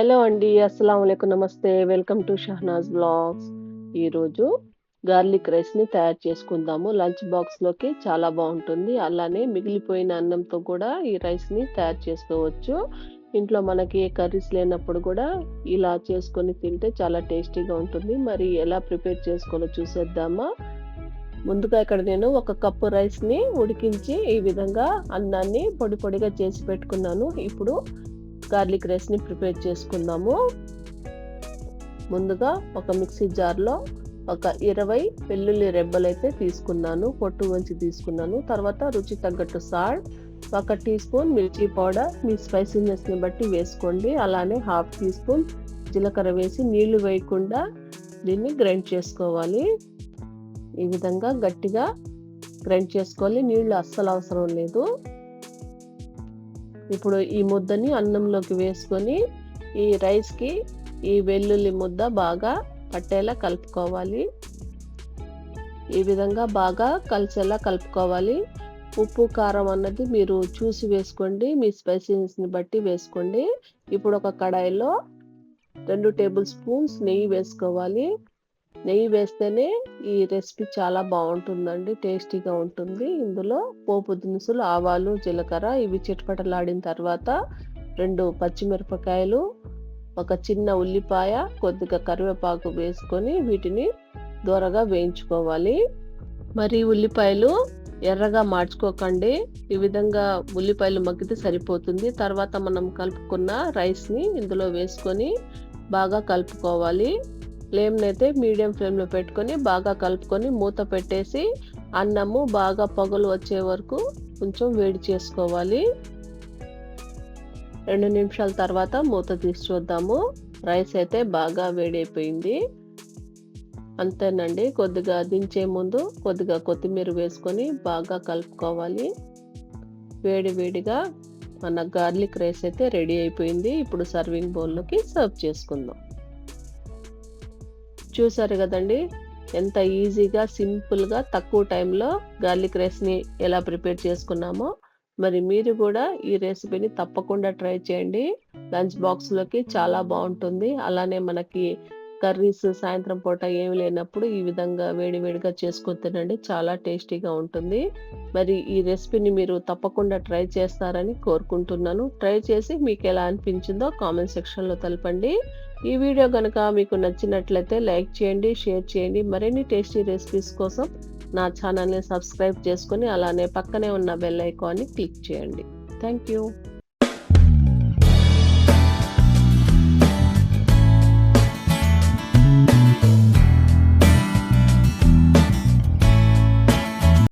Hello అండి. అస్సలాముఅలైకుం. నమస్తే. వెల్కమ్ టు షహనాజ్ బ్లాగ్స్ ఈరోజు గార్లిక్ రైస్‌ని తయారు చేసుకుందాము. లంచ్ బాక్స్‌లోకి చాలా బాగుంటుంది అలానే మిగిలిపోయిన అన్నంతో కూడా ఈ రైస్‌ని తయారు చేసుకోవచ్చు. ఇంట్లో మనకి ఏ కర్రీస్ లేనప్పుడు కూడా ఇలా చేసుకొని తింటే చాలా టేస్టీగా ఉంటుంది. మరి ఎలా ప్రిపేర్ చేసుకోవాలో చూసేద్దామా? ముందుగా ఇక్కడ నేను ఒక కప్పు రైస్‌ని ఉడికించి ఈ విధంగా అన్నాన్ని పొడి పొడిగా చేసి పెట్టుకున్నాను. ఇప్పుడు గార్లిక్ రైస్‌ని ప్రిపేర్ చేసుకుందాము. ముందుగా ఒక మిక్సీ జార్‌లో ఒక 20 వెల్లుల్లి రెబ్బలైతే తీసుకున్నాను. పొట్టు వంచి తీసుకున్నాను. తర్వాత రుచి తగ్గట్టు సాల్ట్, ఒక టీ స్పూన్ మిర్చి పౌడర్ మీ స్పైసీనెస్‌ని బట్టి వేసుకోండి. అలానే హాఫ్ టీ స్పూన్ జీలకర్ర వేసి నీళ్ళు వేయకుండా దీన్ని గ్రైండ్ చేసుకోవాలి. ఈ విధంగా గట్టిగా గ్రైండ్ చేసుకోవాలి. నీళ్ళు అస్సలు అవసరం లేదు. ఇప్పుడు ఈ ముద్దని అన్నంలోకి వేసుకొని ఈ రైస్‌కి ఈ వెల్లుల్లి ముద్ద బాగా పట్టేలా కలుపుకోవాలి. ఈ విధంగా బాగా కలిసేలా కలుపుకోవాలి. ఉప్పు, కారం అన్నది మీరు చూసి వేసుకోండి. మీ స్పైసీనెస్‌ని బట్టి వేసుకోండి. ఇప్పుడు ఒక కడాయిలో రెండు టేబుల్ స్పూన్స్ నెయ్యి వేసుకోవాలి. నెయ్యి వేస్తేనే ఈ రెసిపీ చాలా బాగుంటుందండి టేస్టీగా ఉంటుంది. ఇందులో పోపు దినుసులు, ఆవాలు, జీలకర్ర ఇవి చిటపటలాడిన తర్వాత రెండు పచ్చిమిరపకాయలు, ఒక చిన్న ఉల్లిపాయ, కొద్దిగా కరివేపాకు వేసుకొని వీటిని దోరగా వేయించుకోవాలి. మరి ఉల్లిపాయలు ఎర్రగా మార్చుకోకండి. ఈ విధంగా ఉల్లిపాయలు మగ్గితే సరిపోతుంది. తర్వాత మనం కలుపుకున్న రైస్‌ని ఇందులో వేసుకొని బాగా కలుపుకోవాలి. ఫ్లేమ్‌నైతే మీడియం ఫ్లేమ్‌లో పెట్టుకొని బాగా కలుపుకొని మూత పెట్టేసి అన్నము బాగా పగులు వచ్చే వరకు కొంచెం వేడి చేసుకోవాలి. రెండు నిమిషాల తర్వాత మూత తీసి చూద్దాము. రైస్ అయితే బాగా వేడైపోయింది. అంతేనండి. కొద్దిగా దించే ముందు కొద్దిగా కొత్తిమీర వేసుకొని బాగా కలుపుకోవాలి. వేడి వేడిగా మన గార్లిక్ రైస్ అయితే రెడీ అయిపోయింది. ఇప్పుడు సర్వింగ్ బౌల్‌లోకి సర్వ్ చేసుకుందాం. చూసారు కదండి ఎంత ఈజీగా, సింపుల్‌గా తక్కువ టైంలో గార్లిక్ రైస్‌ని ఎలా ప్రిపేర్ చేసుకున్నామో. మరి మీరు కూడా ఈ రెసిపీని తప్పకుండా ట్రై చేయండి. లంచ్ బాక్స్‌లోకి చాలా బాగుంటుంది అలానే మనకి కర్రీస్ సాయంత్రం పూట ఏమి లేనప్పుడు ఈ విధంగా వేడి వేడిగా చేసుకొని తినండి. చాలా టేస్టీగా ఉంటుంది. మరి ఈ రెసిపీని మీరు తప్పకుండా ట్రై చేస్తారని కోరుకుంటున్నాను. ట్రై చేసి మీకు ఎలా అనిపించిందో కామెంట్ సెక్షన్‌లో తెలపండి. ఈ వీడియో కనుక మీకు నచ్చినట్లయితే లైక్ చేయండి, షేర్ చేయండి. మరిన్ని టేస్టీ రెసిపీస్ కోసం నా ఛానల్‌ని సబ్స్క్రైబ్ చేసుకొని అలానే పక్కనే ఉన్న బెల్ ఐకాన్‌ని క్లిక్ చేయండి. Thank you.